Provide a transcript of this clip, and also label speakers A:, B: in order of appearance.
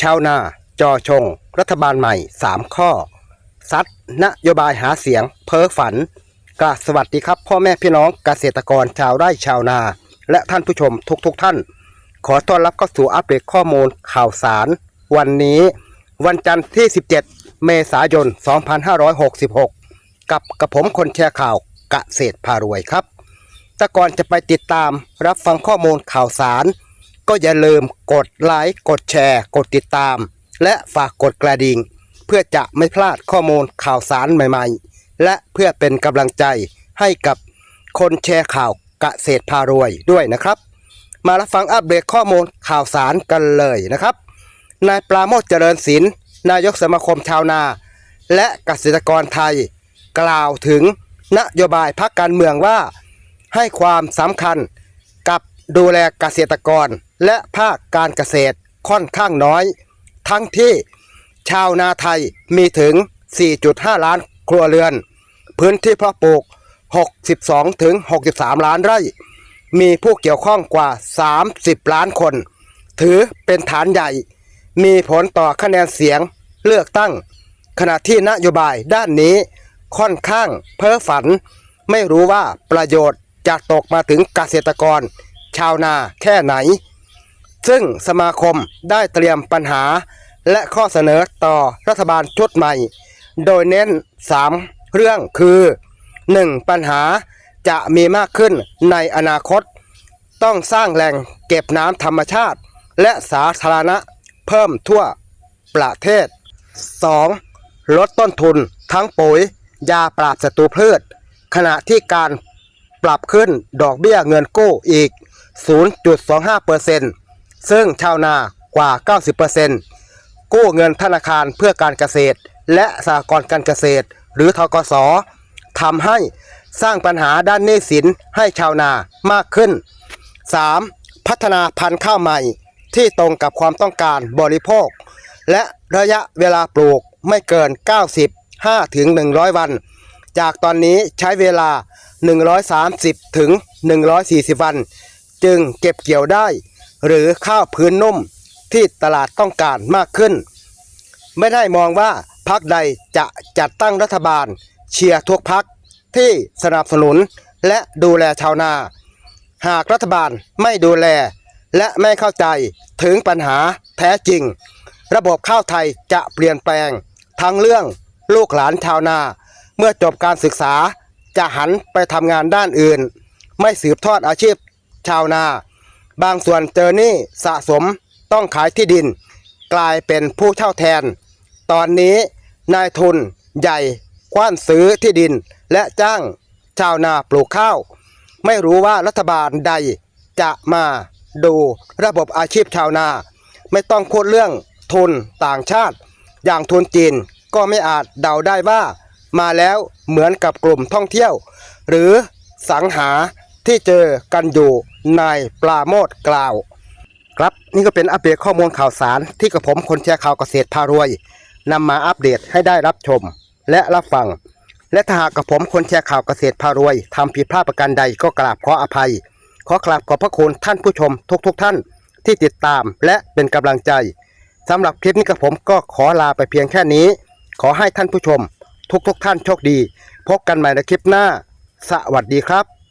A: ชาวนาจอชง รัฐบาลใหม่ 3 ข้อ ซัดนโยบายหาเสียง เพ้อฝันกราบสวัสดีครับ พ่อแม่พี่น้องเกษตรกรชาวไร่ชาวนา และท่านผู้ชมทุกๆทท่าน ขอต้อนรับเข้าสู่อัปเดตข้อมูลข่าวสาร วันนี้ วันจันทร์ที่ 17 เมษายน 2566 กับกระผมคนแชร์ข่าวเกษตรพารวยครับแต่ก่อนจะไปติดตามรับฟังข้อมูลข่าวสาร ก็อย่าลืมกดไลค์กดแชร์ กดติดตาม และฝากกดกระดิ่ง เพื่อจะไม่พลาดข้อมูลข่าวสารใหม่ๆ และเพื่อเป็นกำลังใจให้กับคนแชร์ข่าวเกษตรพารวยด้วยนะครับ มารับฟังอัปเดตข้อมูลข่าวสารกันเลยนะครับนายปราโมทเจริญศิลป์นายกสมาคมชาวนา และเกษตรกรไทย กล่าวถึงนโยบายพักการเมืองว่า ให้ความสำคัญ ดูแลเกษตรกร และภาคการเกษตรค่อนข้างน้อย ทั้งที่ชาวนาไทยมีถึง 4.5 ล้านครัวเรือน พื้นที่เพาะปลูก 62 ถึง 63 ล้านไร่ มีผู้เกี่ยวข้องกว่า 30 ล้านคน ถือเป็นฐานใหญ่ มีผลต่อคะแนนเสียงเลือกตั้ง ขณะที่นโยบายด้านนี้ค่อนข้างเพ้อฝัน ไม่รู้ว่าประโยชน์จะตกมาถึงเกษตรกร ชาวนาแค่ไหน ซึ่งสมาคมได้เตรียมปัญหา และข้อเสนอต่อรัฐบาลชุดใหม่ โดยเน้น 3 เรื่องคือ 1. ปัญหาจะมีมากขึ้นในอนาคต ต้องสร้างแหล่งเก็บน้ำธรรมชาติ และสาธารณะเพิ่มทั่วประเทศ 2. ลดต้นทุนทั้งปุ๋ย ยาปราบศัตรูพืช ขณะที่การปรับขึ้นดอกเบี้ยเงินกู้อีก 0.25%ซึ่งชาวนากว่า 90%กู้เงินธนาคารเพื่อการเกษตร และสหกรณ์การเกษตร หรือทกสทำให้สร้างปัญหาด้านหนี้สินให้ชาวนามากขึ้น 3. พัฒนาพันธุ์ข้าวใหม่ที่ตรงกับความต้องการบริโภค และระยะเวลาปลูกไม่เกิน 95ถึง100 วัน จากตอนนี้ใช้เวลา 130ถึง140 วัน จึงเก็บเกี่ยวได้ หรือข้าวพื้นนุ่มที่ตลาดต้องการมากขึ้น ไม่ได้มองว่าพักใดจะจัดตั้งรัฐบาล เชียร์ทุกพักที่สนับสนุนและดูแลชาวนา หากรัฐบาลไม่ดูแล และไม่เข้าใจถึงปัญหาแท้จริง ระบบข้าวไทยจะเปลี่ยนแปลง ทั้งเรื่องลูกหลานชาวนา เมื่อจบการศึกษาจะหันไปทำงานด้านอื่น ไม่สืบทอดอาชีพ ชาวนา บางส่วนเจอหนี้สะสมต้องขายที่ดิน กลายเป็นผู้เช่าแทน ตอนนี้นายทุนใหญ่กว้านซื้อที่ดินและจ้างชาวนาปลูกข้าว ไม่รู้ว่ารัฐบาลใดจะมาดูระบบอาชีพชาวนา ไม่ต้องพูดเรื่องทุนต่างชาติ อย่างทุนจีนก็ไม่อาจเดาได้ว่า มาแล้วเหมือนกับกลุ่มท่องเที่ยว หรือสังหา ที่เจอกันอยู่นายปลาโมดกล่าว ครับนี่ก็เป็นอัปเดตข้อมูลข่าวสารที่กับผมคนแชร์ข่าวเกษตรพารวยนำมาอัปเดตให้ได้รับชม และรับฟัง และถ้าหากกับผมคนแชร์ข่าวเกษตรพารวยทำผิดพลาดประการใดก็กราบขออภัย ขอกราบขอบพระคุณท่านผู้ชมทุกๆทท่านที่ติดตามและเป็นกำลังใจสำหรับคลิปนี้กับผมก็ขอลาไปเพียงแค่นี้ ขอให้ท่านผู้ชม ทุกๆทท่านโชคดี พบกันใหม่ในคลิปหน้า สวัสดีครับ